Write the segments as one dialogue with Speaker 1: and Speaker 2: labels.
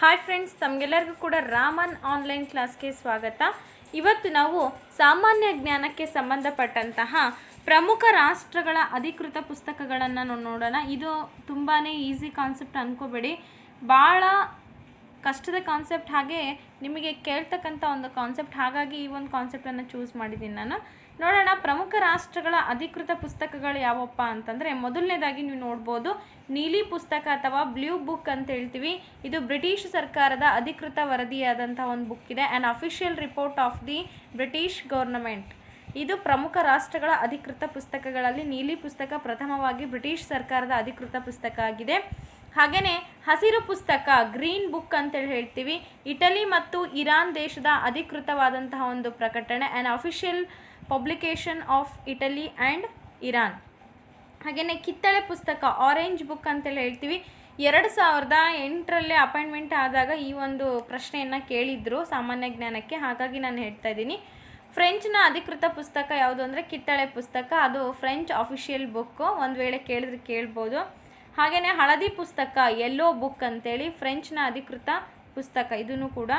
Speaker 1: Hi friends ತಮಗೆಲ್ಲರಿಗೂ ಕೂಡ Raman online ಕ್ಲಾಸ್ಗೆ ಸ್ವಾಗತ. ಇವತ್ತು ನಾವು ಸಾಮಾನ್ಯ ಜ್ಞಾನಕ್ಕೆ ಸಂಬಂಧಪಟ್ಟಂತಹ ಪ್ರಮುಖ ರಾಷ್ಟ್ರಗಳ ಅಧಿಕೃತ ಪುಸ್ತಕಗಳನ್ನು ನೋಡೋಣ. ಇದು ತುಂಬಾ ಈಸಿ ಕಾನ್ಸೆಪ್ಟ್ ಅಂದ್ಕೋಬೇಡಿ ಭಾಳ ಕಷ್ಟದ ಕಾನ್ಸೆಪ್ಟ್ ಹಾಗೆ ನಿಮಗೆ ಕೇಳ್ತಕ್ಕಂಥ ಒಂದು ಕಾನ್ಸೆಪ್ಟ್ ಹಾಗಾಗಿ ಈ ಒಂದು ಕಾನ್ಸೆಪ್ಟನ್ನು ಚೂಸ್ ಮಾಡಿದ್ದೀನಿ ನಾನು. ನೋಡೋಣ, ಪ್ರಮುಖ ರಾಷ್ಟ್ರಗಳ ಅಧಿಕೃತ ಪುಸ್ತಕಗಳು ಯಾವಪ್ಪ ಅಂತಂದರೆ ಮೊದಲನೇದಾಗಿ ನೀವು ನೋಡ್ಬೋದು ನೀಲಿ ಪುಸ್ತಕ ಅಥವಾ ಬ್ಲೂ ಬುಕ್ ಅಂತ ಹೇಳ್ತೀವಿ. ಇದು ಬ್ರಿಟಿಷ್ ಸರ್ಕಾರದ ಅಧಿಕೃತ ವರದಿಯಾದಂಥ ಒಂದು ಬುಕ್ ಇದೆ and official report of the British government ಇದು ಪ್ರಮುಖ ರಾಷ್ಟ್ರಗಳ ಅಧಿಕೃತ ಪುಸ್ತಕಗಳಲ್ಲಿ ನೀಲಿ ಪುಸ್ತಕ ಪ್ರಥಮವಾಗಿ ಬ್ರಿಟಿಷ್ ಸರ್ಕಾರದ ಅಧಿಕೃತ ಪುಸ್ತಕ ಆಗಿದೆ. ಹಾಗೆಯೇ ಹಸಿರು ಪುಸ್ತಕ, ಗ್ರೀನ್ ಬುಕ್ ಅಂತೇಳಿ ಹೇಳ್ತೀವಿ. ಇಟಲಿ ಮತ್ತು ಇರಾನ್ ದೇಶದ ಅಧಿಕೃತವಾದಂತಹ ಒಂದು ಪ್ರಕಟಣೆ and official publication of Italy and Iran ಹಾಗೆಯೇ ಕಿತ್ತಳೆ ಪುಸ್ತಕ ಆರೆಂಜ್ ಬುಕ್ ಅಂತೇಳಿ ಹೇಳ್ತೀವಿ. ಎರಡು ಸಾವಿರದ ಎಂಟರಲ್ಲೇ ಅಪಾಯಿಂಟ್ಮೆಂಟ್ ಆದಾಗ ಈ ಒಂದು ಪ್ರಶ್ನೆಯನ್ನು ಕೇಳಿದ್ರು ಸಾಮಾನ್ಯ ಜ್ಞಾನಕ್ಕೆ. ಹಾಗಾಗಿ ನಾನು ಹೇಳ್ತಾ ಇದ್ದೀನಿ. ಫ್ರೆಂಚ್ನ ಅಧಿಕೃತ ಪುಸ್ತಕ ಯಾವುದು ಅಂದರೆ ಕಿತ್ತಳೆ ಪುಸ್ತಕ. ಅದು ಫ್ರೆಂಚ್ ಅಫಿಷಿಯಲ್ ಬುಕ್ಕು ಒಂದು ವೇಳೆ ಕೇಳಿದ್ರೆ ಕೇಳ್ಬೋದು. ಹಾಗೆಯೇ ಹಳದಿ ಪುಸ್ತಕ ಎಲ್ಲೋ ಬುಕ್ ಅಂತೇಳಿ ಫ್ರೆಂಚ್ನ ಅಧಿಕೃತ ಪುಸ್ತಕ. ಇದನ್ನು ಕೂಡ.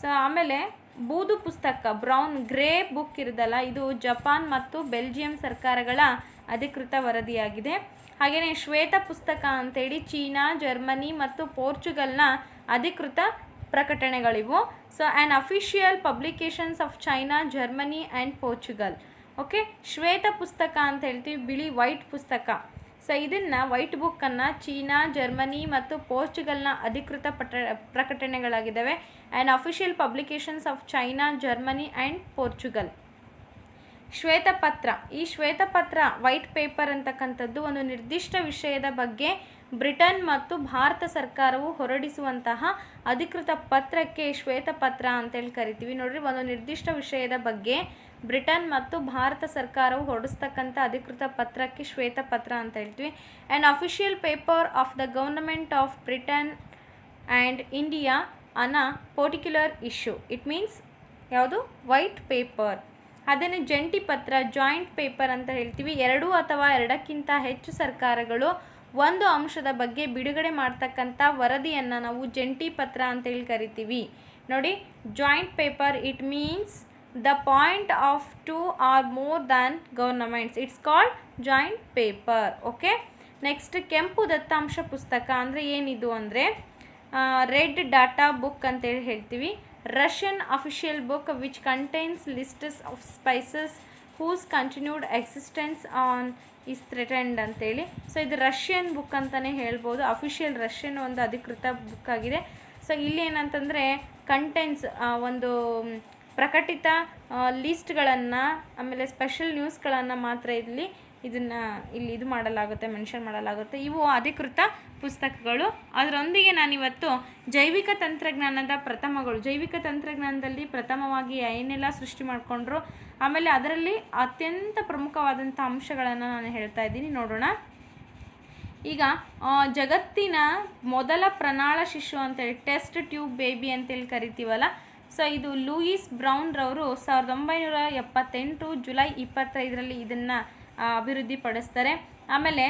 Speaker 1: ಸೊ ಆಮೇಲೆ ಬೂದು ಪುಸ್ತಕ, ಬ್ರೌನ್ ಗ್ರೇ ಬುಕ್ ಇರೋದಲ್ಲ ಇದು ಜಪಾನ್ ಮತ್ತು ಬೆಲ್ಜಿಯಂ ಸರ್ಕಾರಗಳ ಅಧಿಕೃತ ವರದಿಯಾಗಿದೆ. ಹಾಗೆಯೇ ಶ್ವೇತ ಪುಸ್ತಕ ಅಂತೇಳಿ ಚೀನಾ, ಜರ್ಮನಿ ಮತ್ತು ಪೋರ್ಚುಗಲ್ನ ಅಧಿಕೃತ ಪ್ರಕಟಣೆಗಳಿವು. So an official publications of China Germany and Portugal okay ಶ್ವೇತ ಪುಸ್ತಕ ಅಂತ ಹೇಳ್ತೀವಿ, ಬಿಳಿ ವೈಟ್ ಪುಸ್ತಕ. ಸೊ ಇದನ್ನು ವೈಟ್ ಬುಕ್ಕನ್ನು ಚೀನಾ, ಜರ್ಮನಿ ಮತ್ತು ಪೋರ್ಚುಗಲ್ನ ಅಧಿಕೃತ ಪಟ ಪ್ರಕಟಣೆಗಳಾಗಿದ್ದಾವೆ. And official publications of China Germany and Portugal ಶ್ವೇತಪತ್ರ. ಈ ಶ್ವೇತಪತ್ರ ವೈಟ್ ಪೇಪರ್ ಅಂತಕ್ಕಂಥದ್ದು ಒಂದು ನಿರ್ದಿಷ್ಟ ವಿಷಯದ ಬಗ್ಗೆ ಬ್ರಿಟನ್ ಮತ್ತು ಭಾರತ ಸರ್ಕಾರವು ಹೊರಡಿಸುವಂತಹ ಅಧಿಕೃತ ಪತ್ರಕ್ಕೆ ಶ್ವೇತಪತ್ರ ಅಂತೇಳಿ ಕರಿತೀವಿ. ನೋಡ್ರಿ, ಒಂದು ನಿರ್ದಿಷ್ಟ ವಿಷಯದ ಬಗ್ಗೆ ಬ್ರಿಟನ್ ಮತ್ತು ಭಾರತ ಸರ್ಕಾರವು ಹೊರಡಿಸ್ತಕ್ಕಂಥ ಅಧಿಕೃತ ಪತ್ರಕ್ಕೆ ಶ್ವೇತಪತ್ರ ಅಂತ ಹೇಳ್ತೀವಿ. And official paper of the government of Britain and India an particular issue it means ಯಾವುದು? ವೈಟ್ ಪೇಪರ್ ಅದನ್ನು ಜಂಟಿ ಪತ್ರ ಜಾಯಿಂಟ್ ಪೇಪರ್ ಅಂತ ಹೇಳ್ತೀವಿ. ಎರಡು ಅಥವಾ ಎರಡಕ್ಕಿಂತ ಹೆಚ್ಚು ಸರ್ಕಾರಗಳು ಒಂದು ಅಂಶದ ಬಗ್ಗೆ ಬಿಡುಗಡೆ ಮಾಡ್ತಕ್ಕಂಥ ವರದಿಯನ್ನು ನಾವು ಜಂಟಿ ಪತ್ರ ಅಂತೇಳಿ ಕರಿತೀವಿ. ನೋಡಿ joint paper it means the point of two or more than governments. It's called joint paper okay next ಕೆಂಪು ದತ್ತಾಂಶ ಪುಸ್ತಕ ಅಂದರೆ ಏನಿದು ಅಂದರೆ ರೆಡ್ ಡಾಟಾ ಬುಕ್ ಅಂತೇಳಿ ಹೇಳ್ತೀವಿ. Russian official book which contains lists of species whose continued existence on is threatened ಅಂತೇಳಿ so ಇದು ರಷ್ಯನ್ ಬುಕ್ ಅಂತಲೇ ಹೇಳ್ಬೋದು. ಅಫಿಷಿಯಲ್ ರಷ್ಯನ್ ಒಂದು ಅಧಿಕೃತ ಬುಕ್ ಆಗಿದೆ. ಸೊ ಇಲ್ಲಿ ಏನಂತಂದರೆ ಕಂಟೆಂಟ್ಸ್ ಒಂದು ಪ್ರಕಟಿತ ಲಿಸ್ಟ್ಗಳನ್ನು ಆಮೇಲೆ ಸ್ಪೆಷಲ್ ನ್ಯೂಸ್ಗಳನ್ನು ಮಾತ್ರ ಇಲ್ಲಿ ಇದನ್ನು, ಇಲ್ಲಿ ಇದು ಮಾಡಲಾಗುತ್ತೆ ಮೆನ್ಷನ್ ಮಾಡಲಾಗುತ್ತೆ. ಇವು ಅಧಿಕೃತ ಪುಸ್ತಕಗಳು. ಅದರೊಂದಿಗೆ ನಾನಿವತ್ತು ಜೈವಿಕ ತಂತ್ರಜ್ಞಾನದ ಪ್ರಥಮಗಳು. ಜೈವಿಕ ತಂತ್ರಜ್ಞಾನದಲ್ಲಿ ಪ್ರಥಮವಾಗಿ ಏನೆಲ್ಲ ಸೃಷ್ಟಿ ಮಾಡಿಕೊಂಡ್ರು, ಆಮೇಲೆ ಅದರಲ್ಲಿ ಅತ್ಯಂತ ಪ್ರಮುಖವಾದಂಥ ಅಂಶಗಳನ್ನು ನಾನು ಹೇಳ್ತಾ ಇದ್ದೀನಿ. ನೋಡೋಣ. ಈಗ ಜಗತ್ತಿನ ಮೊದಲ ಪ್ರಣಾಳ ಶಿಶು ಅಂತೇಳಿ ಟೆಸ್ಟ್ ಟ್ಯೂಬ್ ಬೇಬಿ ಅಂತೇಳಿ ಕರಿತೀವಲ್ಲ ಸೊ ಇದು ಲೂಯಿಸ್ ಬ್ರೌನ್ರವರು ಸಾವಿರದ ಒಂಬೈನೂರ ಎಪ್ಪತ್ತೆಂಟು ಜುಲೈ ಇಪ್ಪತ್ತೈದರಲ್ಲಿ ಇದನ್ನು ಅಭಿವೃದ್ಧಿಪಡಿಸ್ತಾರೆ. ಆಮೇಲೆ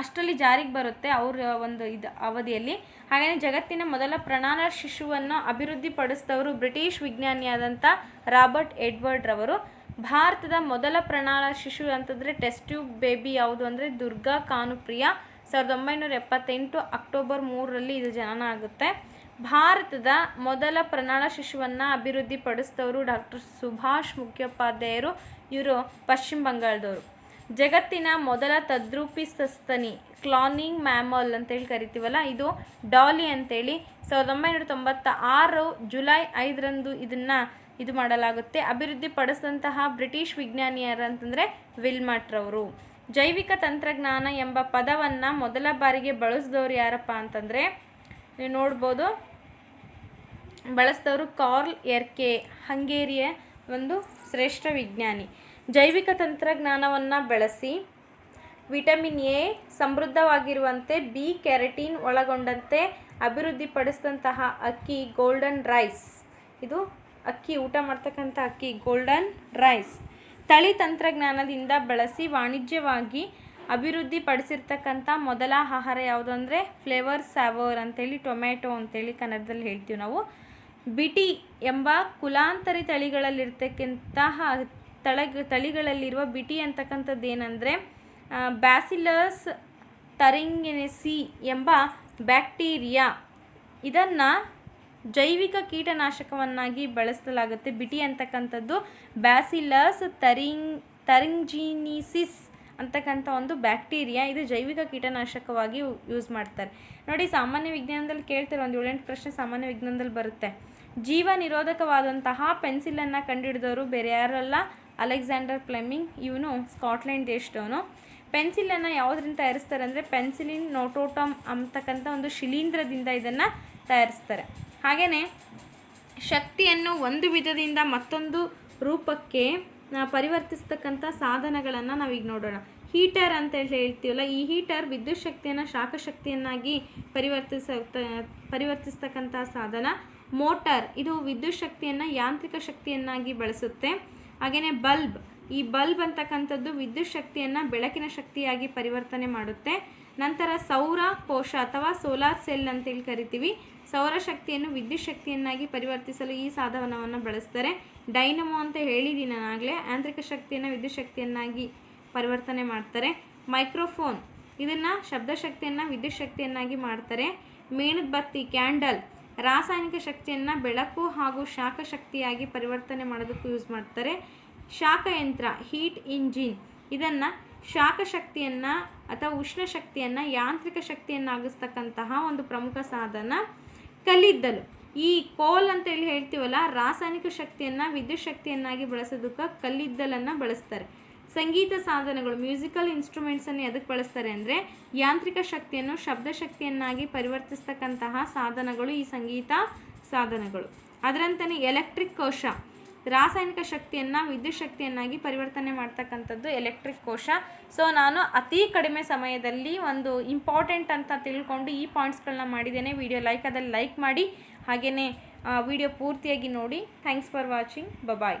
Speaker 1: ಅಷ್ಟರಲ್ಲಿ ಜಾರಿಗೆ ಬರುತ್ತೆ ಅವ್ರ ಒಂದು ಇದು ಅವಧಿಯಲ್ಲಿ. ಹಾಗೆಯೇ ಜಗತ್ತಿನ ಮೊದಲ ಪ್ರಣಾಳ ಶಿಶುವನ್ನು ಅಭಿವೃದ್ಧಿಪಡಿಸಿದವರು ಬ್ರಿಟಿಷ್ ವಿಜ್ಞಾನಿಯಾದಂಥ ರಾಬರ್ಟ್ ಎಡ್ವರ್ಡ್ ರವರು. ಭಾರತದ ಮೊದಲ ಪ್ರಣಾಳ ಶಿಶು ಅಂತಂದರೆ ಟೆಸ್ಟ್ ಟ್ಯೂಬ್ ಬೇಬಿ ಯಾವುದು ಅಂದರೆ ದುರ್ಗಾ ಕಾನುಪ್ರಿಯ. ಸಾವಿರದ ಒಂಬೈನೂರ ಎಪ್ಪತ್ತೆಂಟು ಅಕ್ಟೋಬರ್ ಮೂರರಲ್ಲಿ ಇದು ಜನನ ಆಗುತ್ತೆ. ಭಾರತದ ಮೊದಲ ಪ್ರಣಾಳ ಶಿಶುವನ್ನು ಅಭಿವೃದ್ಧಿಪಡಿಸಿದವರು ಡಾಕ್ಟರ್ ಸುಭಾಷ್ ಮುಖ್ಯೋಪಾಧ್ಯಾಯರು, ಇವರು ಪಶ್ಚಿಮ ಬಂಗಾಳದವರು. ಜಗತ್ತಿನ ಮೊದಲ ತದ್ರೂಪಿ ಸಸ್ತನಿ, ಕ್ಲಾನಿಂಗ್ ಮ್ಯಾಮಲ್ ಅಂತೇಳಿ ಕರಿತೀವಲ್ಲ, ಇದು ಡಾಲಿ ಅಂತೇಳಿ ಸಾವಿರದ ಒಂಬೈನೂರ ತೊಂಬತ್ತ ಆರು ಜುಲೈ ಐದರಂದು ಇದನ್ನು ಇದು ಮಾಡಲಾಗುತ್ತೆ. ಅಭಿವೃದ್ಧಿಪಡಿಸಿದಂತಹ ಬ್ರಿಟಿಷ್ ವಿಜ್ಞಾನಿಯರು ಅಂತಂದರೆ ವಿಲ್ಮಟ್ರವರು ಜೈವಿಕ ತಂತ್ರಜ್ಞಾನ ಎಂಬ ಪದವನ್ನು ಮೊದಲ ಬಾರಿಗೆ ಬಳಸಿದವರು ಯಾರಪ್ಪ ಅಂತಂದರೆ, ನೀವು ನೋಡ್ಬೋದು ಬಳಸಿದವರು ಕಾರ್ಲ್ ಎರ್ಕೆ, ಹಂಗೇರಿಯ ಒಂದು ಶ್ರೇಷ್ಠ ವಿಜ್ಞಾನಿ. ಜೈವಿಕ ತಂತ್ರಜ್ಞಾನವನ್ನು ಬಳಸಿ ವಿಟಮಿನ್ ಎ ಸಮೃದ್ಧವಾಗಿರುವಂತೆ ಬಿ ಕ್ಯಾರಟೀನ್ ಒಳಗೊಂಡಂತೆ ಅಭಿವೃದ್ಧಿಪಡಿಸಿದಂತಹ ಅಕ್ಕಿ ಗೋಲ್ಡನ್ ರೈಸ್. ಇದು ಅಕ್ಕಿ, ಊಟ ಮಾಡ್ತಕ್ಕಂಥ ಅಕ್ಕಿ ಗೋಲ್ಡನ್ ರೈಸ್. ತಳಿ ತಂತ್ರಜ್ಞಾನದಿಂದ ಬಳಸಿ ವಾಣಿಜ್ಯವಾಗಿ ಅಭಿವೃದ್ಧಿಪಡಿಸಿರ್ತಕ್ಕಂಥ ಮೊದಲ ಆಹಾರ ಯಾವುದು ಅಂದರೆ ಫ್ಲೇವರ್ ಸ್ಯಾವರ್ ಅಂತೇಳಿ ಟೊಮ್ಯಾಟೊ ಅಂತೇಳಿ ಕನ್ನಡದಲ್ಲಿ ಹೇಳ್ತೀವಿ ನಾವು. ಬಿಟಿ ಎಂಬ ಕುಲಾಂತರಿ ತಳಿಗಳಲ್ಲಿರ್ತಕ್ಕಂತಹ ತಳಗ ತಳಿಗಳಲ್ಲಿರುವ ಬಿಟಿ ಅಂತಕ್ಕಂಥದ್ದು ಏನಂದರೆ ಬ್ಯಾಸಿಲಸ್ ತರಿಂಗೆನೆಸಿ ಎಂಬ ಬ್ಯಾಕ್ಟೀರಿಯಾ. ಇದನ್ನು ಜೈವಿಕ ಕೀಟನಾಶಕವನ್ನಾಗಿ ಬಳಸಲಾಗುತ್ತೆ ಬಿಟಿ ಅಂತಕ್ಕಂಥದ್ದು. ಬ್ಯಾಸಿಲಸ್ ತರಿಂಗ್ ತರಿಂಜಿನಿಸಿಸ್ ಅಂತಕ್ಕಂಥ ಒಂದು ಬ್ಯಾಕ್ಟೀರಿಯಾ ಇದು ಜೈವಿಕ ಕೀಟನಾಶಕವಾಗಿ ಯೂಸ್ ಮಾಡ್ತಾರೆ. ನೋಡಿ, ಸಾಮಾನ್ಯ ವಿಜ್ಞಾನದಲ್ಲಿ ಕೇಳ್ತಾರೆ, ಒಂದು ಏಳೆಂಟು ಪ್ರಶ್ನೆ ಸಾಮಾನ್ಯ ವಿಜ್ಞಾನದಲ್ಲಿ ಬರುತ್ತೆ. ಜೀವ ನಿರೋಧಕವಾದಂತಹ ಪೆನ್ಸಿಲನ್ನು ಕಂಡುಹಿಡಿದವರು ಬೇರೆ ಯಾರಲ್ಲ? ಅಲೆಕ್ಸಾಂಡರ್ ಪ್ಲೆಮಿಂಗ್ ಇವನು ಸ್ಕಾಟ್ಲೆಂಡ್ ದೇಶದವನು. ಪೆನ್ಸಿಲನ್ನು ಯಾವುದರಿಂದ ತಯಾರಿಸ್ತಾರೆ ಅಂದರೆ ಪೆನ್ಸಿಲಿನ್ ನೋಟೋಟಮ್ ಅಂತಕ್ಕಂಥ ಒಂದು ಶಿಲೀಂಧ್ರದಿಂದ ಇದನ್ನು ತಯಾರಿಸ್ತಾರೆ. ಹಾಗೆಯೇ ಶಕ್ತಿಯನ್ನು ಒಂದು ವಿಧದಿಂದ ಮತ್ತೊಂದು ರೂಪಕ್ಕೆ ಪರಿವರ್ತಿಸ್ತಕ್ಕಂಥ ಸಾಧನಗಳನ್ನು ನಾವೀಗ ನೋಡೋಣ. ಹೀಟರ್ ಅಂತ ಹೇಳಿ ಹೇಳ್ತೀವಲ್ಲ, ಈ ಹೀಟರ್ ವಿದ್ಯುತ್ ಶಕ್ತಿಯನ್ನು ಶಾಖ ಶಕ್ತಿಯನ್ನಾಗಿ ಪರಿವರ್ತಿಸ, ಪರಿವರ್ತಿಸ್ತಕ್ಕಂಥ ಸಾಧನ. ಮೋಟಾರ್, ಇದು ವಿದ್ಯುತ್ ಶಕ್ತಿಯನ್ನು ಯಾಂತ್ರಿಕ ಶಕ್ತಿಯನ್ನಾಗಿ ಬಳಸುತ್ತೆ. ಹಾಗೆಯೇ ಬಲ್ಬ್, ಈ ಬಲ್ಬ್ ಅಂತಕ್ಕಂಥದ್ದು ವಿದ್ಯುತ್ ಶಕ್ತಿಯನ್ನು ಬೆಳಕಿನ ಶಕ್ತಿಯಾಗಿ ಪರಿವರ್ತನೆ ಮಾಡುತ್ತೆ. ನಂತರ ಸೌರ ಕೋಶ ಅಥವಾ ಸೋಲಾರ್ ಸೆಲ್ ಅಂತೇಳಿ ಕರಿತೀವಿ. ಸೌರಶಕ್ತಿಯನ್ನು ವಿದ್ಯುತ್ ಶಕ್ತಿಯನ್ನಾಗಿ ಪರಿವರ್ತಿಸಲು ಈ ಸಾಧನವನ್ನು ಬಳಸ್ತಾರೆ. ಡೈನಮೋ ಅಂತ ಹೇಳಿದ್ದೀನಿ ನಾನಾಗಲೇ ಯಾಂತ್ರಿಕ ಶಕ್ತಿಯನ್ನು ವಿದ್ಯುತ್ ಶಕ್ತಿಯನ್ನಾಗಿ ಪರಿವರ್ತನೆ ಮಾಡ್ತಾರೆ. ಮೈಕ್ರೋಫೋನ್, ಇದನ್ನು ಶಬ್ದಶಕ್ತಿಯನ್ನು ವಿದ್ಯುತ್ ಶಕ್ತಿಯನ್ನಾಗಿ ಮಾಡ್ತಾರೆ. ಮೇಣದ ಬತ್ತಿ, ಕ್ಯಾಂಡಲ್ ರಾಸಾಯನಿಕ ಶಕ್ತಿಯನ್ನು ಬೆಳಕು ಹಾಗೂ ಶಾಖ ಶಕ್ತಿಯಾಗಿ ಪರಿವರ್ತನೆ ಮಾಡೋದಕ್ಕೂ ಯೂಸ್ ಮಾಡ್ತಾರೆ. ಶಾಖಯಂತ್ರ ಹೀಟ್ ಇಂಜಿನ್ ಇದನ್ನು ಶಾಖ ಶಕ್ತಿಯನ್ನು ಅಥವಾ ಉಷ್ಣ ಶಕ್ತಿಯನ್ನು ಯಾಂತ್ರಿಕ ಶಕ್ತಿಯನ್ನಾಗಿಸ್ತಕ್ಕಂತಹ ಒಂದು ಪ್ರಮುಖ ಸಾಧನ ಕಲ್ಲಿದ್ದಲು. ಈ ಕೋಲ್ ಅಂತೇಳಿ ಹೇಳ್ತೀವಲ್ಲ, ರಾಸಾಯನಿಕ ಶಕ್ತಿಯನ್ನು ವಿದ್ಯುತ್ ಶಕ್ತಿಯನ್ನಾಗಿ ಬಳಸೋದಕ್ಕೆ ಕಲ್ಲಿದ್ದಲನ್ನು ಬಳಸ್ತಾರೆ. ಸಂಗೀತ ಸಾಧನಗಳು ಮ್ಯೂಸಿಕಲ್ ಇನ್ಸ್ಟ್ರೂಮೆಂಟ್ಸನ್ನು ಎದಕ್ಕೆ ಬಳಸ್ತಾರೆ ಅಂದರೆ ಯಾಂತ್ರಿಕ ಶಕ್ತಿಯನ್ನು ಶಬ್ದ ಶಕ್ತಿಯನ್ನಾಗಿ ಪರಿವರ್ತಿಸ್ತಕ್ಕಂತಹ ಸಾಧನಗಳು ಈ ಸಂಗೀತ ಸಾಧನಗಳು. ಅದರಂತಲೇ ಎಲೆಕ್ಟ್ರಿಕ್ ಕೋಶ, ರಾಸಾಯನಿಕ ಶಕ್ತಿಯನ್ನು ವಿದ್ಯುತ್ ಶಕ್ತಿಯನ್ನಾಗಿ ಪರಿವರ್ತನೆ ಮಾಡ್ತಕ್ಕಂಥದ್ದು ಎಲೆಕ್ಟ್ರಿಕ್ ಕೋಶ. ಸೊ ನಾನು ಅತಿ ಕಡಿಮೆ ಸಮಯದಲ್ಲಿ ಒಂದು ಇಂಪಾರ್ಟೆಂಟ್ ಅಂತ ತಿಳ್ಕೊಂಡು ಈ ಪಾಯಿಂಟ್ಸ್ಗಳನ್ನ ಮಾಡಿದ್ದೇನೆ. ವಿಡಿಯೋ ಲೈಕ್ ಅದಲ್ಲಿ ಲೈಕ್ ಮಾಡಿ ಹಾಗೆಯೇ ವಿಡಿಯೋ ಪೂರ್ತಿಯಾಗಿ ನೋಡಿ. Thanks for watching bye-bye